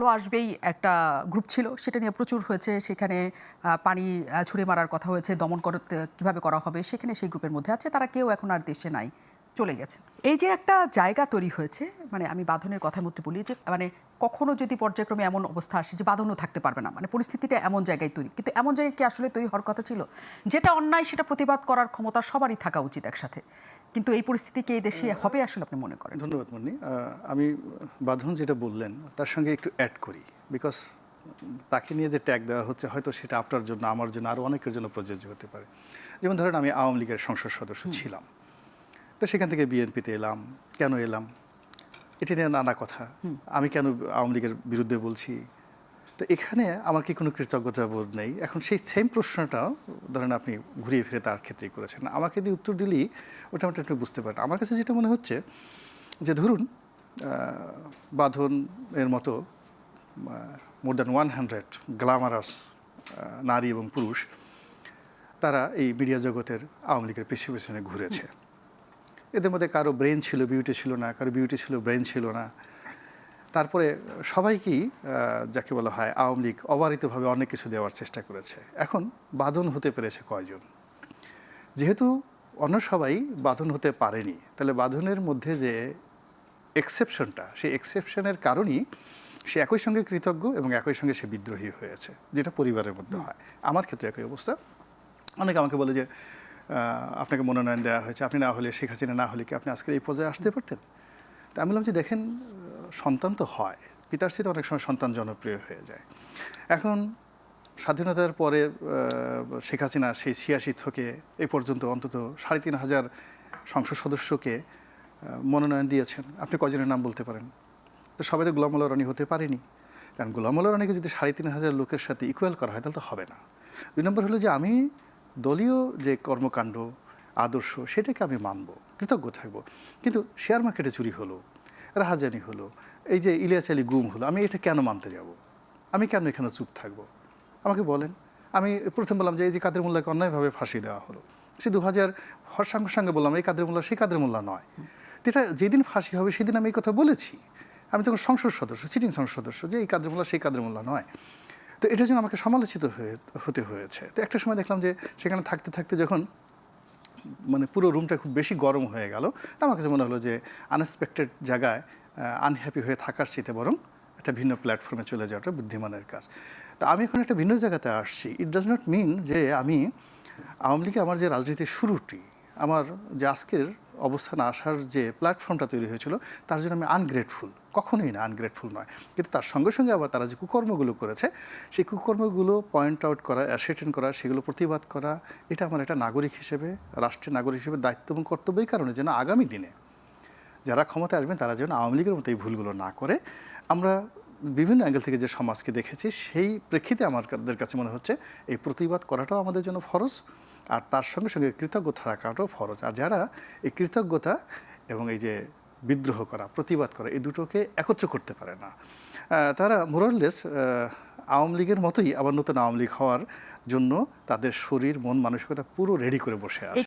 আলো আসবেই একটা গ্রুপ ছিল, সেটা নিয়ে প্রচুর হয়েছে। সেখানে পানি ছুড়ে মারার কথা হয়েছে, দমন করতে কীভাবে করা হবে, সেখানে সেই গ্রুপের মধ্যে আছে। তারা কেউ এখন আর দেশে নাই, চলে গেছে। এই যে একটা জায়গা তৈরি হয়েছে মানে আমি বাঁধনের কথার মধ্যে বলি যে মানে কখনো যদি পর্যায়ক্রমে এমন অবস্থা আসে যে বাঁধনও থাকতে পারবে না মানে পরিস্থিতিটা এমন জায়গায় তৈরি। কিন্তু এমন জায়গায় কি আসলে তৈরি হওয়ার কথা ছিল? যেটা অন্যায় সেটা প্রতিবাদ করার ক্ষমতা সবারই থাকা উচিত একসাথে। কিন্তু এই পরিস্থিতি কি এই দেশে হবে আসলে আপনি মনে করেন? ধন্যবাদ মন্নি। আমি বাঁধন যেটা বললেন তার সঙ্গে একটু অ্যাড করি। বিকজ তাকে নিয়ে যে ট্যাগ দেওয়া হচ্ছে হয়তো সেটা আপনার জন্য আমার জন্য আরও অনেকের জন্য প্রযোজ্য হতে পারে। যেমন ধরেন আমি আওয়ামী লীগের সংসদ সদস্য ছিলাম। তো সেখান থেকে বিএনপিতে এলাম। কেন এলাম? এটি নিয়ে নানা কথা। আমি কেন আওয়ামী লীগের বিরুদ্ধে বলছি? তো এখানে আমার কি কোনো কৃতজ্ঞতা বোধ নেই? এখন সেই সেম প্রশ্নটাও ধরেন আপনি ঘুরিয়ে ফিরে তার ক্ষেত্রেই করেছেন। আমাকে দিয়ে উত্তর দিলেই ওটা আমরা একটু বুঝতে পারেন আমার কাছে যেটা মনে হচ্ছে যে ধরুন বাঁধন এর মতো more than one hundred glamorous নারী এবং পুরুষ তারা এই মিডিয়া জগতের আওয়ামী লীগের পেছনে পেছনে ঘুরেছে। এদের মধ্যে কারও ব্রেন ছিল বিউটি ছিল না, কারও বিউটি ছিল ব্রেন ছিল না। তারপরে সবাইকেই যাকে বলা হয় আওয়ামী লীগ, অবারিতভাবে অনেক কিছু দেওয়ার চেষ্টা করেছে। এখন বাঁধন হতে পেরেছে কয়জন? যেহেতু অন্য সবাই বাঁধন হতে পারেনি, তাহলে বাঁধনের মধ্যে যে এক্সেপশনটা সেই এক্সেপশনের কারণেই সে একই সঙ্গে কৃতজ্ঞ এবং একই সঙ্গে সে বিদ্রোহী হয়েছে, যেটা পরিবারের মধ্যে হয়। আমার ক্ষেত্রে একই অবস্থা। অনেকে আমাকে বলে যে আপনাকে মনোনয়ন দেওয়া হয়েছে। আপনি না হলে, শেখ হাসিনা না হলে কি আপনি আজকের এই পর্যায়ে আসতে পারতেন? তা আমি বললাম যে, দেখেন, সন্তান তো হয়। পিতার সাথে অনেক সময় সন্তান জনপ্রিয় হয়ে যায়। এখন স্বাধীনতার পরে শেখ হাসিনা সেই ছিয়াশি থেকে এ পর্যন্ত অন্তত সাড়ে তিন হাজার সংসদ সদস্যকে মনোনয়ন দিয়েছেন। আপনি কজনের নাম বলতে পারেন? তো সবাই তো গোলাম রানী হতে পারেনি। কারণ গোলাম রানীকে যদি সাড়ে তিন হাজার লোকের সাথে ইকুয়াল করা হয়, তাহলে তো হবে না। দুই নম্বর হলো যে, আমি দলীয় যে কর্মকাণ্ড, আদর্শ, সেটাকে আমি মানব কৃতজ্ঞ থাকব কিন্তু শেয়ার মার্কেটে চুরি হলো, রাহাজানি হলো, এই যে ইলিয়াস আলী গুম হলো, আমি এটা কেন মানতে যাব? আমি কেন এখানে চুপ থাকব? আমাকে বলেন। আমি প্রথম বললাম যে এই যে কাদের মোল্লাকে অন্যায়ভাবে ফাঁসি দেওয়া হলো, সে দু হাজার সঙ্গে সঙ্গে বললাম, এই কাদের মোল্লা সেই কাদের মোল্লা নয়। এটা যেদিন ফাঁসি হবে, সেদিন আমি এই কথা বলেছি। আমি তখন সংসদ সদস্য সিটিং সংসদ সদস্য, যে এই কাদের মোল্লা, সেই কাদের মোল্লা নয়। তো এটার জন্য আমাকে সমালোচিত হয়ে, হতে হয়েছে। তো একটা সময় দেখলাম যে সেখানে থাকতে থাকতে যখন মানে পুরো রুমটা খুব বেশি গরম হয়ে গেল, তা আমার কাছে মনে হলো যে আনএক্সপেক্টেড জায়গায় আনহ্যাপি হয়ে থাকার চেয়ে বরং একটা ভিন্ন প্ল্যাটফর্মে চলে যাওয়াটা বুদ্ধিমানের কাজ। তা আমি এখন একটা ভিন্ন জায়গাতে আসছি। ইট ডাজ নট মিন যে আমি আওয়ামী লীগে আমার যে রাজনীতির শুরুটি, আমার যে আজকের অবস্থানে আসার যে প্ল্যাটফর্মটা তৈরি হয়েছিল, তার জন্য আমি আনগ্রেটফুল কখনোই না আনগ্রেটফুল নয়। কিন্তু তার সঙ্গে সঙ্গে আবার তারা যে কুকর্মগুলো করেছে, সেই কুকর্মগুলো পয়েন্ট আউট করা অ্যাসেটেন করা, সেগুলো প্রতিবাদ করা, এটা আমার একটা নাগরিক হিসেবে, রাষ্ট্রের নাগরিক হিসেবে দায়িত্ব এবং কর্তব্য এই কারণে যেন আগামী দিনে যারা ক্ষমতায় আসবেন, তারা যেন আওয়ামী লীগের মতো এই ভুলগুলো না করে। আমরা বিভিন্ন অ্যাঙ্গেল থেকে যে সমাজকে দেখেছি, সেই প্রেক্ষিতে আমাদের কাছে মনে হচ্ছে, এই প্রতিবাদ করাটাও আমাদের জন্য ফরজ। আর তার সঙ্গে সঙ্গে কৃতজ্ঞ থাকাটাও ফরজ। আর যারা এই কৃতজ্ঞতা এবং এই যে বিদ্রোহ করা, প্রতিবাদ করা, এই দুটোকে একত্র করতে পারে না। তারা মোরাললেস আওয়ামী লীগের মতোই আবার নতুন আওয়ামী লীগ হওয়ার জন্য তাদের শরীর, মন, মানসিকতা পুরো রেডি করে বসে আছে।